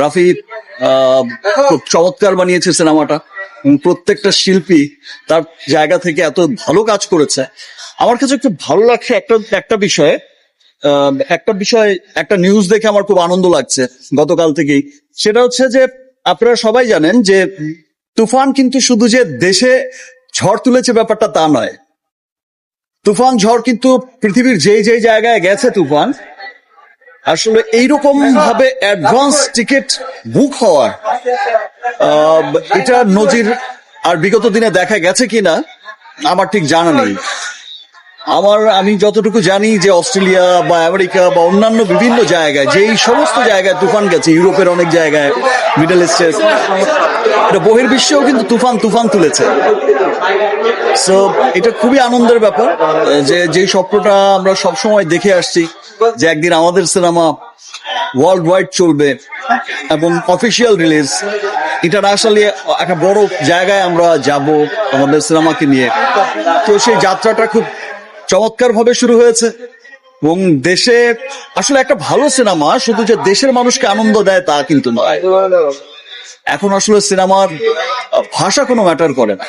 রাফি খুব চমৎকার বানিয়েছে সিনেমাটা। প্রত্যেকটা শিল্পী তার জায়গা থেকে এত ভালো কাজ করেছে। আমার কাছে একটু ভালো লাগছে একটা একটা বিষয়ে একটা বিষয়, একটা নিউজ দেখে আমার খুব আনন্দ লাগছে গতকাল থেকেই। সেটা হচ্ছে যে, আপনারা সবাই জানেন যে, তুফান কিন্তু শুধু যে দেশে ঝড় তুলেছে ব্যাপারটা তা নয়। তুফান ঝড় কিন্তু পৃথিবীর যেই যেই জায়গায় গেছে তুফান আসলে এইরকম ভাবে অ্যাডভান্স টিকিট বুক হওয়ার এটা নজির আর বিগত দিনে দেখা গেছে কিনা, আমার ঠিক জানা নেই। আমার, আমি যতটুকু জানি যে অস্ট্রেলিয়া বা আমেরিকা বা অন্যান্য বিভিন্ন জায়গায়, যেই সমস্ত জায়গায় তুফান গেছে, ইউরোপের অনেক জায়গায়, মিডল ইস্টের, এটা বহির্বিশ্বেও কিন্তু তুফান তুফান তুলেছে। সো এটা খুবই আনন্দের ব্যাপার, যে যে স্বপ্নটা আমরা সবসময় দেখে আসছি, যে একদিন আমাদের সিনেমা ওয়ার্ল্ড ওয়াইড চলবে এবং অফিসিয়াল রিলিজ ইন্টারন্যাশনালি একটা বড় জায়গায় আমরা যাব আমাদের সিনেমাকে নিয়ে। তো সেই যাত্রাটা খুব চমৎকার ভাবে শুরু হয়েছে এবং দেশে আসলে একটা ভালো সিনেমা, শুধু যে দেশের মানুষকে আনন্দ দেয় তা কিন্তু নয়। এখন আসলে সিনেমার ভাষা কোনো ম্যাটার করে না।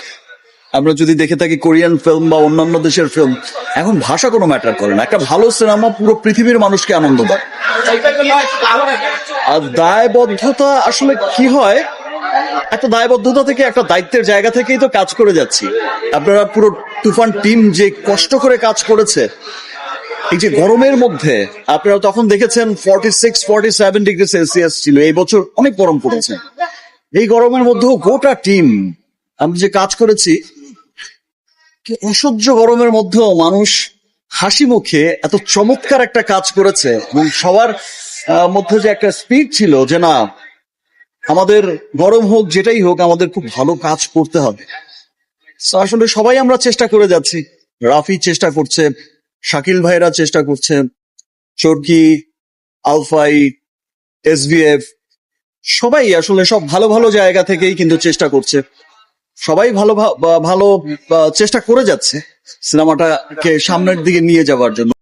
আমরা যদি দেখে থাকি কোরিয়ান ফিল্ম বা অন্যান্য দেশের ফিল্ম এখন ভাষা কোনো ম্যাটার করে না। একটা ভালো সিনেমা পুরো পৃথিবীর মানুষকে আনন্দ দেয়। আর দায়বদ্ধতা আসলে কি হয়? একটা দায়বদ্ধতা থেকে একটা দায়িত্বের জায়গা থেকেই তো কাজ করে যাচ্ছি। আপনারা পুরো তুফান টিম যে কষ্ট করে কাজ করেছে, এই যে গরমের মধ্যে, আপনারা তখন দেখেছেন forty six forty seven degree Celsius ছিল। এই বছর অনেক গরম পড়েছে। এই গরমের মধ্যেও গোটা টিম আমি যে কাজ করেছি অসহ্য গরমের মধ্যেও মানুষ হাসি মুখে এত চমৎকার একটা কাজ করেছে এবং সবার মধ্যে যে একটা স্পিড ছিল যে না, আমাদের গরম হোক যেটাই হোক আমাদের খুব ভালো কাজ করতে হবে। আসলে সবাই আমরা চেষ্টা করে যাচ্ছি। রাফি চেষ্টা করছে, শাকিল ভাইরা চেষ্টা করছে, চরকি, আলফাই এসবিএফ সবাই আসলে সব ভালো ভালো জায়গা থেকেই কিন্তু চেষ্টা করছে। সবাই ভালো ভালো চেষ্টা করে যাচ্ছে সিনেমাটাকে সামনের দিকে নিয়ে যাওয়ার জন্য।